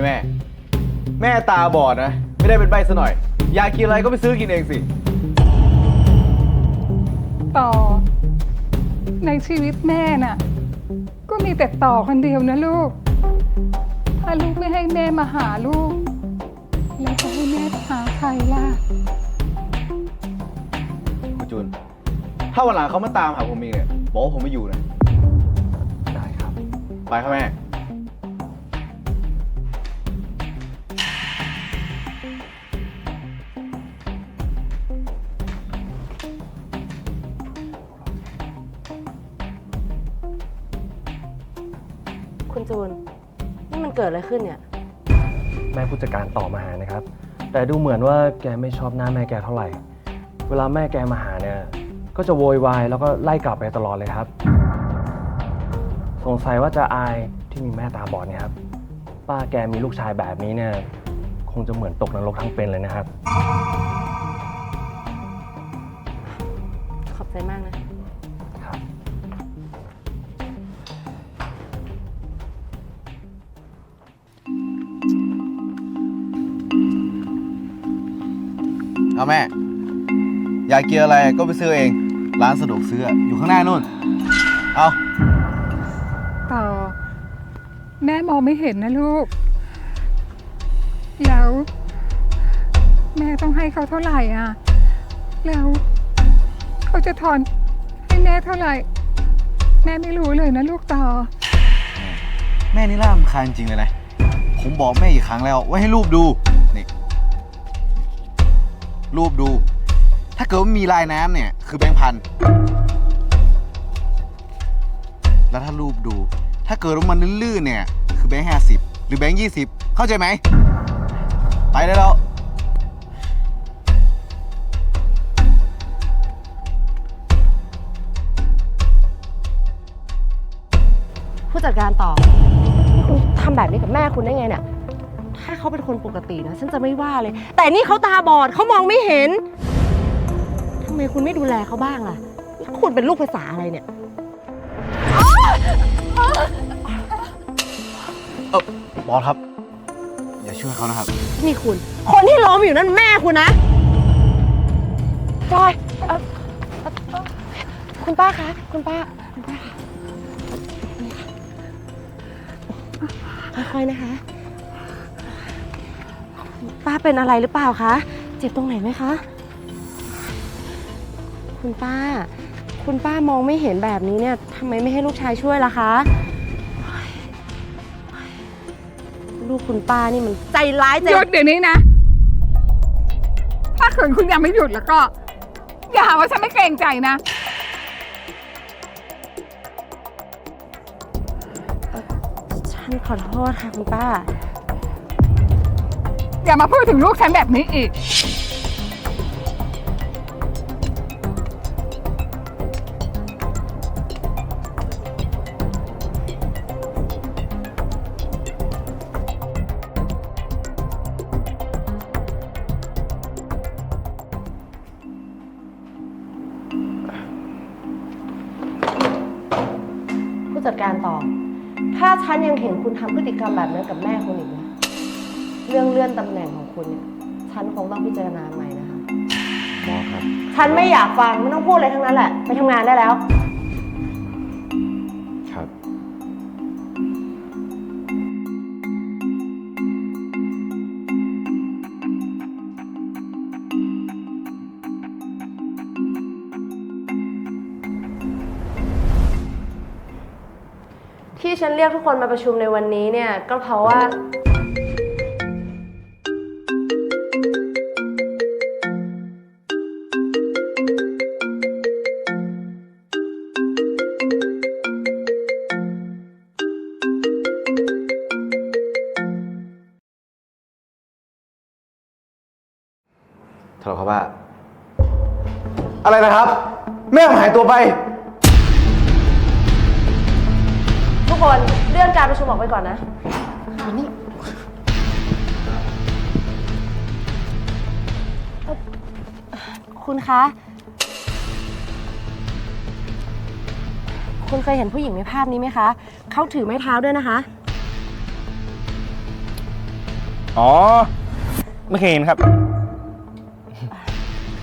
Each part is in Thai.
นี่แม่ แม่ตาบอดนะ ไม่ได้เป็นใบซะหน่อย อยากกินอะไรก็ไปซื้อกินเองสิ ต่อ ในชีวิตแม่น่ะ ก็มีแต่ต่อคนเดียวนะลูก ถ้าลูกไม่ให้แม่มาหาลูก แล้วจะให้แม่หาใครล่ะ คุณจูน ถ้าวันหลังเขามาตามหาผมอีกเนี่ย บอกว่าผมไม่อยู่นะ ได้ครับ ไปครับแม่ มันเกิดอะไรขึ้นเนี่ย แม่ผู้จัดการต่อมาหานะครับ แต่ดูเหมือนว่าแกไม่ชอบหน้าแม่แกเท่าไหร่ เวลาแม่แกมาหาเนี่ย ก็จะโวยวายแล้วก็ไล่กลับไปตลอดเลยครับ สงสัยว่าจะอายที่มีแม่ตาบอดเนี่ยครับ ป้าแกมีลูกชายแบบนี้เนี่ย คงจะเหมือนตกนรกทั้งเป็นเลยนะครับ ขอบใจมากนะ เอาแม่ อยากกินอะไรก็ไปซื้อเอง ร้านสะดวกซื้ออยู่ข้างหน้านู่น เอาต่อ แม่มองไม่เห็นนะลูก แล้ว แม่ต้องให้เขาเท่าไหร่อะ แล้วเขาจะทอนให้แม่เท่าไหร่ แม่ไม่รู้เลยนะลูกต่อ แม่นี่น่ารำคาญจริงเลยนะ ผมบอกแม่อีกครั้งแล้วว่าให้รูปดูนี่ รูปดู ถ้าเกิดว่ามีลายน้ำเนี่ย คือแบงค์พัน แล้วถ้ารูปดู ถ้าเกิดว่ามันลื่นๆเนี่ย คือแบงค์ห้าสิบหรือแบงค์ยี่สิบเข้าใจไหม ไปได้แล้วผู้จัดการต่อ คุณทำแบบนี้กับแม่คุณได้ไงเนี่ยถ้า เขาเป็นคนปกตินะฉันจะไม่ว่าเลย แต่นี่เขาตาบอดเขามองไม่เห็นทำไมคุณไม่ดูแลเขาบ้างล่ะคุณเป็นลูกภาษาอะไรเนี่ยเออบอสครับ อย่าช่วยเขานะครับ นี่คุณ คนที่ล้มอยู่นั่นแม่คุณนะจอยเอ่อเอ่อเอ่อคุณป้าคะ คุณป้าคุณป้าคะนี่ค่ะค่อยๆนะคะ ป้าเป็นอะไรหรือเปล่าคะ เจ็บตรงไหนไหมคะ คุณป้า คุณป้ามองไม่เห็นแบบนี้เนี่ยทำไมไม่ให้ลูกชายช่วยล่ะคะ ลูกคุณป้านี่มันใจร้ายใจ หยุดเดี๋ยวนี้นะ ถ้าเกิดคุณยังไม่หยุดแล้วก็ อย่าหาว่าฉันไม่เกรงใจนะ ฉันขอโทษค่ะคุณป้า อย่ามาพูดถึงลูกฉันแบบนี้อีก ผู้จัดการต่อถ้าฉันยังเห็นคุณทำพฤติกรรมแบบนั้นกับแม่คุณอีกนะ เรื่องเลื่อนตำแหน่งของคุณเนี่ยฉันคงต้องพิจารณาใหม่นะคะ หมอครับ ฉันไม่อยากฟังไม่ต้องพูดอะไรทั้งนั้นแหละ ไปทำงานได้แล้ว ครับ ที่ฉันเรียกทุกคนมาประชุมในวันนี้เนี่ย ก็เพราะว่า ไป ทุกคนเลื่อนการประชุมออกไปก่อนนะนี่คุณคะ คุณเคยเห็นผู้หญิงในภาพนี้ไหมคะ เขาถือไม้เท้าด้วยนะคะ อ๋อ ไม่เคยเห็นครับ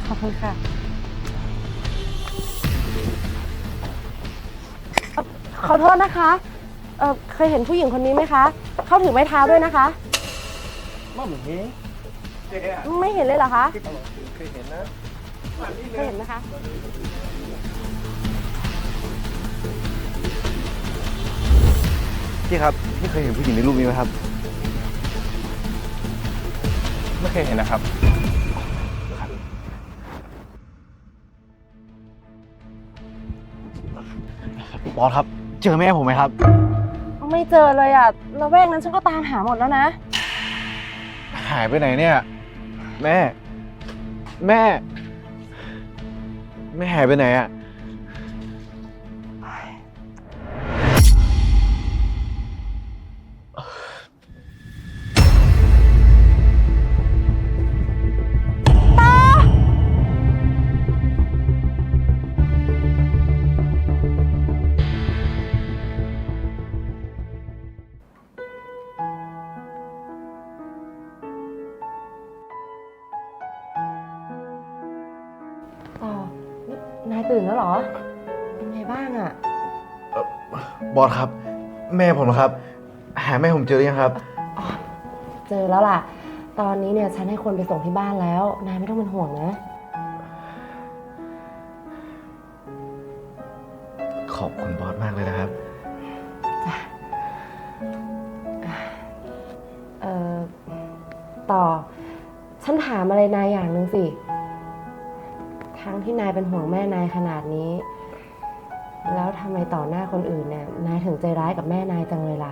ขอบคุณค่ะ ขอโทษนะคะ เออเคยเห็นผู้หญิงคนนี้ไหมคะ เขาถือไม้เท้าด้วยนะคะไม่เห็นเลยเหรอคะเคยเห็นนะเคยเห็นนะคะ พี่ครับพี่เคยเห็นผู้หญิงในรูปนี้ไหมครับ ไม่เคยเห็นนะครับ บอสครับ เจอแม่ผมไหมครับ ไม่เจอเลยอะระแวกนั้นฉันก็ตามหาหมดแล้วนะ หายไปไหนเนี่ย แม่ แม่ แม่หายไปไหนอะ ตื่นแล้วเหรอ เป็นไงบ้างอะบอสครับ แม่ผมเหรอครับ หาแม่ผมเจอหรือยังครับเจอแล้วล่ะ ตอนนี้เนี่ยฉันให้คนไปส่งที่บ้านแล้ว นายไม่ต้องเป็นห่วงนะ ขอบคุณบอสมากเลยนะครับ เอ่อ ต่อ ฉันถามอะไรนายอย่างหนึ่งสิ ทั้งที่นายเป็นห่วงแม่นายขนาดนี้ แล้วทำไมต่อหน้าคนอื่นเนี่ยนายถึงใจร้ายกับแม่นายจังเลยล่ะ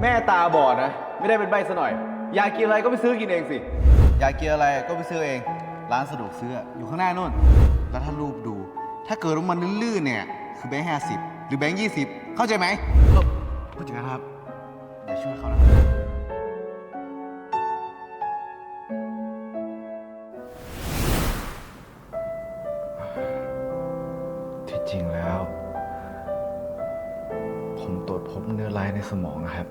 แม่ตาบอดนะ ไม่ได้เป็นใบซะหน่อย อยากกินอะไรก็ไปซื้อกินเองสิ อยากกินอะไรก็ไปซื้อเอง ร้านสะดวกซื้ออยู่ข้างหน้านู่น แล้วถ้ารูปดู ถ้าเกิดว่ามันลื่นๆเนี่ย คือแบงค์ห้าสิบหรือแบงค์ยี่สิบเข้าใจไหมผู้จัดการครับอย่าช่วยเขานะครับ จริงแล้ว ผมตรวจพบเนื้อร้ายในสมองนะครับ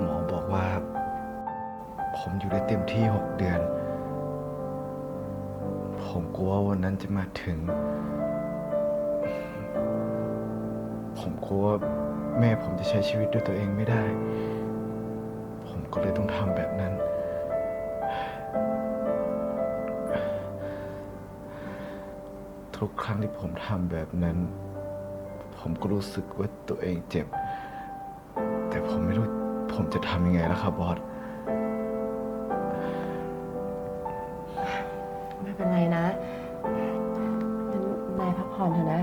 หมอบอกว่า ผมอยู่ได้เต็มที่ 6 เดือน ผมกลัวว่าวันนั้นจะมาถึง ผมกลัวว่าแม่ผมจะใช้ชีวิตด้วยตัวเองไม่ได้ ผมก็เลยต้องทำแบบนั้น ทุกครั้งที่ผมทำแบบนั้น ผมก็รู้สึกว่าตัวเองเจ็บ แต่ผมไม่รู้ผมจะทำยังไงแล้วครับบอส ไม่เป็นไรนะงั้นนายพักผ่อนเถอะนะ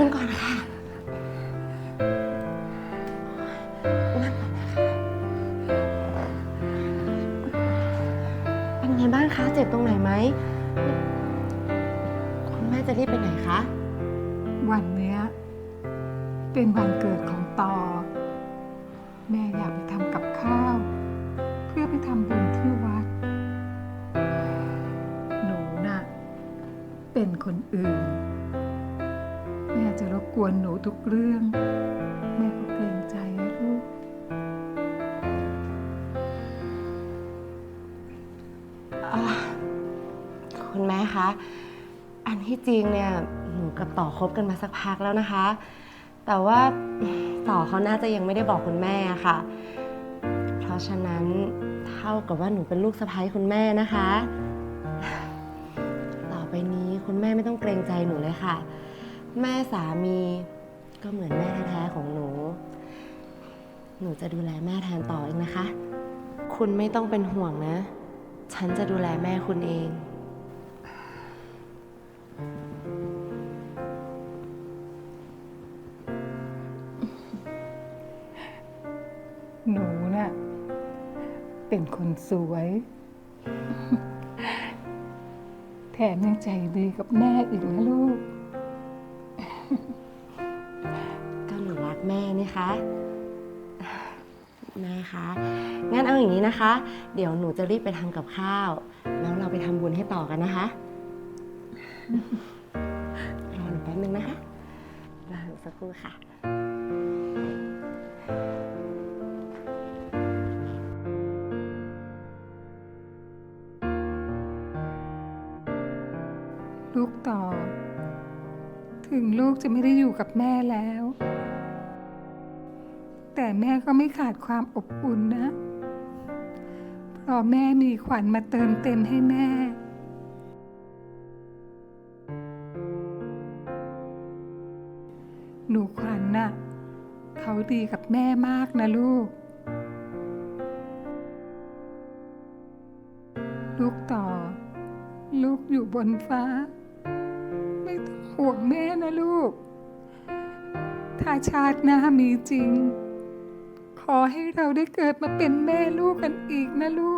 ขึ้นก่อนนะคะนั่งก่อนนะคะเป็นไงบ้างคะ เจ็บตรงไหนไหม คุณแม่จะรีบไปไหนคะ วันเนี้ยเป็นวันเกิดของตอ แม่อยากไปทำกับข้าว เพื่อไปทำบุญที่วัด หนูน่ะ เป็นคนอื่นแม่ จะรบกวนหนูทุกเรื่อง แม่ก็เกรงใจนะลูก คุณแม่คะ อันที่จริงเนี่ยหนูกับต่อคบกันมาสักพักแล้วนะคะ แต่ว่าต่อเขาน่าจะยังไม่ได้บอกคุณแม่ค่ะ เพราะฉะนั้นเท่ากับว่าหนูเป็นลูกสะใภ้คุณแม่นะคะ ต่อไปนี้คุณแม่ไม่ต้องเกรงใจหนูเลยค่ะ แม่สามีก็เหมือนแม่แท้ๆของหนู หนูจะดูแลแม่แทนต่อเองนะคะ คุณไม่ต้องเป็นห่วงนะ ฉันจะดูแลแม่คุณเอง หนูน่ะ เป็นคนสวย แถมยังใจดีกับแม่อีกนะลูกก็ กแม่นี่คะคะงั้นเอาอย่างนี้นะคะ เดี๋ยวหนูจะรีบไปทำกับข้าว แล้วเราไปทำบุญให้ต่อกันนะคะรอหนูแป๊บนึงนะคะรอหนูสักครู่ค่ะลูกต่อ ถึงลูกจะไม่ได้อยู่กับแม่แล้ว แต่แม่ก็ไม่ขาดความอบอุ่นนะ เพราะแม่มีขวัญมาเติมเต็มให้แม่หนูขวัญน่ะเขาดีกับแม่มากนะลูก ลูกต่อ ลูกอยู่บนฟ้า ไม่ต้องห่วงแม่นะลูก ถ้าชาติหน้ามีจริง อให้เราได้เกิดมาเป็นแม่ลูกกันอีกนะลูก